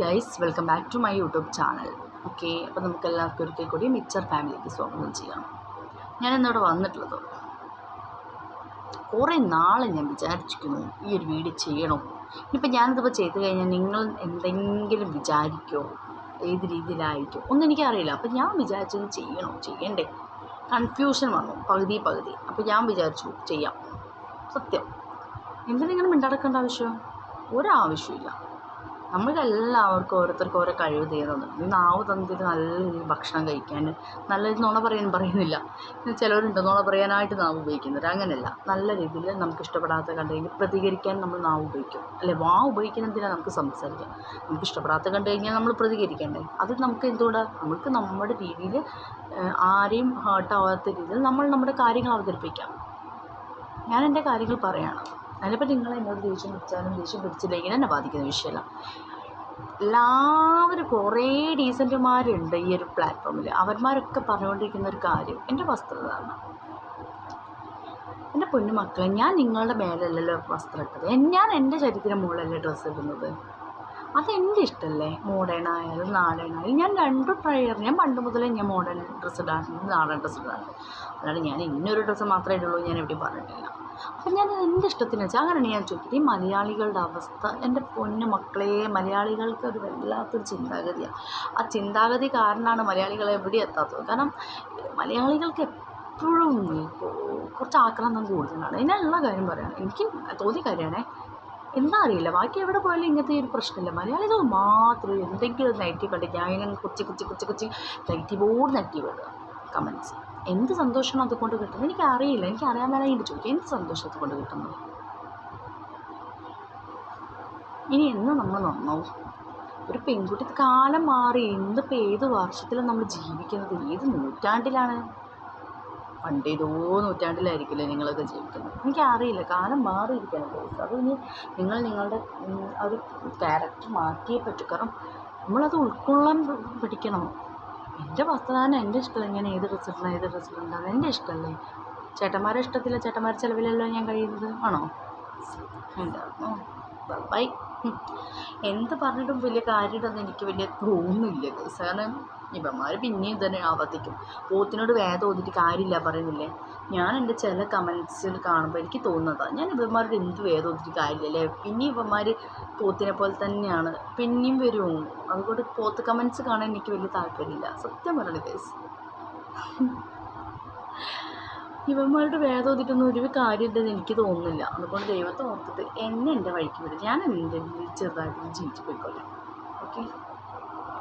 Guys welcome back to my YouTube channel. Okay അപ്പോൾ നമുക്ക് എല്ലാവർക്കും ഒരിക്കൽ കൂടി മിച്ചർ ഫാമിലിക്ക് സ്വാഗതം ചെയ്യാം. ഞാൻ ഇന്നിവിടെ വന്നിട്ടുള്ളത് കുറേ നാളെ ഞാൻ വിചാരിച്ചിരിക്കുന്നു ഈ ഒരു വീഡിയോ ചെയ്യണം. ഇനിയിപ്പോൾ ഞാനിതിപ്പോൾ ചെയ്ത് കഴിഞ്ഞാൽ നിങ്ങൾ എന്തെങ്കിലും വിചാരിക്കുമോ ഏത് രീതിയിലായിരിക്കും? ഒന്നും എനിക്കറിയില്ല. അപ്പോൾ ഞാൻ വിചാരിച്ചത് ചെയ്യണോ? ചെയ്യണ്ടേ. കൺഫ്യൂഷൻ വന്നു പകുതി പകുതി. അപ്പോൾ ഞാൻ വിചാരിച്ചു ചെയ്യാം. സത്യം. എന്തിനിങ്ങനെ മിണ്ടടക്കേണ്ട ആവശ്യം? ഒരാവശ്യമില്ല നമ്മൾക്കെല്ലാവർക്കും ഓരോരുത്തർക്കും ഓരോ കഴിവ് തീരുന്നത് ഈ നാവ് തന്നിട്ട് നല്ല രീതിയിൽ ഭക്ഷണം കഴിക്കാൻ നല്ല രീതിയിൽ നുണ പറയാൻ പറയുന്നില്ല. ചിലവരുണ്ട് നുണ പറയാനായിട്ട് നാവ് ഉപയോഗിക്കുന്നത്. അങ്ങനെയല്ല. നല്ല രീതിയിൽ നമുക്ക് ഇഷ്ടപ്പെടാത്ത കണ്ടുകഴിഞ്ഞാൽ പ്രതികരിക്കാൻ നമ്മൾ നാവ് ഉപയോഗിക്കും. അല്ലെ വാ ഉപയോഗിക്കുന്നതിനാണ് നമുക്ക് സംസാരിക്കാം. നമുക്ക് ഇഷ്ടപ്പെടാത്ത കണ്ടു കഴിഞ്ഞാൽ നമ്മൾ പ്രതികരിക്കണ്ടേ? അത് നമുക്ക് എന്തുകൊണ്ടാണ് നമുക്ക് നമ്മുടെ രീതിയിൽ ആരെയും ഹേർട്ടാവാത്ത രീതിയിൽ നമ്മൾ നമ്മുടെ കാര്യങ്ങൾ അവതരിപ്പിക്കാം. ഞാൻ എന്റെ കാര്യങ്ങൾ പറയാണ്. അതിനെപ്പറ്റി നിങ്ങൾ എന്നോട് ദേഷ്യം പിടിച്ചാലും ദേഷ്യം പിടിച്ചില്ലെങ്കിൽ എന്നെ ബാധിക്കുന്ന വിഷയമല്ല എല്ലാവരും കുറേ ഡീസന്റുമാരുണ്ട് ഈ ഒരു പ്ലാറ്റ്ഫോമിൽ അവന്മാരൊക്കെ പറഞ്ഞുകൊണ്ടിരിക്കുന്ന ഒരു കാര്യം എന്റെ വസ്ത്രധാരണം. എന്റെ പൊന്നു മക്കളെ ഞാൻ നിങ്ങളുടെ മേലല്ലല്ലോ വസ്ത്രം ഇട്ടത് ഞാൻ എന്റെ ശരീരത്തിന് മുകളിലല്ലേ ഡ്രസ്സ് ഇടുന്നത്? അതെന്റെ ഇഷ്ടമല്ലേ മോഡേൺ ആയാലും നാടൻ ആയാലും. ഞാൻ രണ്ടും ട്രൈ ഞാൻ പണ്ട് മുതലേ ഞാൻ മോഡേൺ ഡ്രസ്സ് ഇടാറുണ്ട്. നാടൻ ഡ്രസ്സ് ഇടാറുണ്ട്. അതാണ് ഞാൻ ഇന്നൊരു ഡ്രസ്സ് മാത്രമേ ഇടുള്ളൂ ഞാൻ എവിടെയും പറഞ്ഞിട്ടില്ല. അപ്പം ഞാൻ എന്റെ ഇഷ്ടത്തിന് വെച്ചാൽ അങ്ങനെയാണ് ഞാൻ ചോദിക്കുന്നത് ഈ മലയാളികളുടെ അവസ്ഥ എന്റെ പൊന്നു മക്കളെ മലയാളികൾക്ക് ഒരു വല്ലാത്തൊരു ചിന്താഗതിയാണ് ആ ചിന്താഗതി കാരണമാണ് മലയാളികൾ എവിടെ എത്താത്തത്. കാരണം മലയാളികൾക്ക് എപ്പോഴും കുറച്ച് ആക്രാന്തം കൂടുതലാണ്. ഇതിനുള്ള കാര്യം പറയണം. എനിക്ക് തോന്നിയ കാര്യമാണേ എന്താ അറിയില്ല. ബാക്കി എവിടെ പോയാലും ഇങ്ങനത്തെ ഒരു പ്രശ്നമില്ല. മലയാളികൾ മാത്രം എന്തെങ്കിലും നെഗറ്റീവ് കണ്ടിട്ട് ഞാൻ കൊച്ചി കൊച്ചി കൊച്ചി കൊച്ചി നെഗറ്റീവോട് നെഗറ്റീവ് ഇടുക. കമൻസ്. എന്ത് സന്തോഷം അതുകൊണ്ട് കിട്ടുന്നത്? എനിക്ക് അറിയില്ല എനിക്ക് അറിയാൻ മേലെ എനിക്ക് ചോദിക്കും എന്ത് സന്തോഷം അതുകൊണ്ട് കിട്ടുന്നത്? ഇനി എന്ന് നമ്മൾ നന്നാവും. ഒരു പെൺകുട്ടി കാലം മാറി ഇന്നിപ്പോൾ ഏത് വർഷത്തിലാണ് നമ്മൾ ജീവിക്കുന്നത്? ഏത് നൂറ്റാണ്ടിലാണ്? പണ്ടേതോ നൂറ്റാണ്ടിലായിരിക്കില്ലേ നിങ്ങളൊക്കെ ജീവിക്കുന്നത്. എനിക്കറിയില്ല. കാലം മാറിയിരിക്കണം അത് ഇനി നിങ്ങൾ നിങ്ങളുടെ ഒരു ക്യാരക്ടർ മാറ്റിയേ പറ്റൂ. കാരണം നമ്മളത് ഉൾക്കൊള്ളാൻ പഠിക്കണം. എന്റെ വസ്ത്രധാരണം എന്റെ ഇഷ്ടമല്ല ഇങ്ങനെ ഏത് ഡ്രസ്സ് ഏത് ഡ്രസ്സ് ഇടണ്ട എന്റെ ഇഷ്ടമല്ലേ? ചേട്ടന്മാരുടെ ഇഷ്ടത്തില്ല ചേട്ടന്മാരുടെ ചിലവിലല്ലോ ഞാൻ കഴിയുന്നത്? ആണോ? ബൈ എന്ത് പറഞ്ഞിട്ടും വലിയ കാര്യമുണ്ടെന്ന് എനിക്ക് വലിയ തോന്നുന്നില്ല. കാരണം ഇവന്മാർ പിന്നെയും തന്നെ ആവർത്തിക്കും. പോത്തിനോട് വേദം ഓതിട്ട് കാര്യമില്ല പറയുന്നില്ലേ? ഞാൻ എന്റെ ചില കമൻസിൽ കാണുമ്പോൾ എനിക്ക് തോന്നുന്നതാണ് ഞാൻ ഇവന്മാരോട് എന്ത് വേദം ഓതിട്ട് കാര്യമില്ലല്ലേ പിന്നെയും ഇവന്മാർ പോത്തിനെ പോലെ തന്നെയാണ്. പിന്നെയും വരുമോ അതുകൊണ്ട് പോത്ത് കമൻസ് കാണാൻ എനിക്ക് വലിയ താല്പര്യമില്ല. സത്യം പറയണത് ഇവന്മാരുടെ വേദം ഓതിട്ടൊന്നും ഒരു കാര്യമുണ്ടെന്ന് എനിക്ക് തോന്നുന്നില്ല. അതുകൊണ്ട് ദൈവത്തെ ഓർത്തിട്ട് എന്നെ എന്റെ വഴിക്ക് വിടും. ഞാൻ എന്റെ ചെറുതായിട്ട് ജീവിച്ചു പോയിക്കോട്ടെ. ഓക്കെ?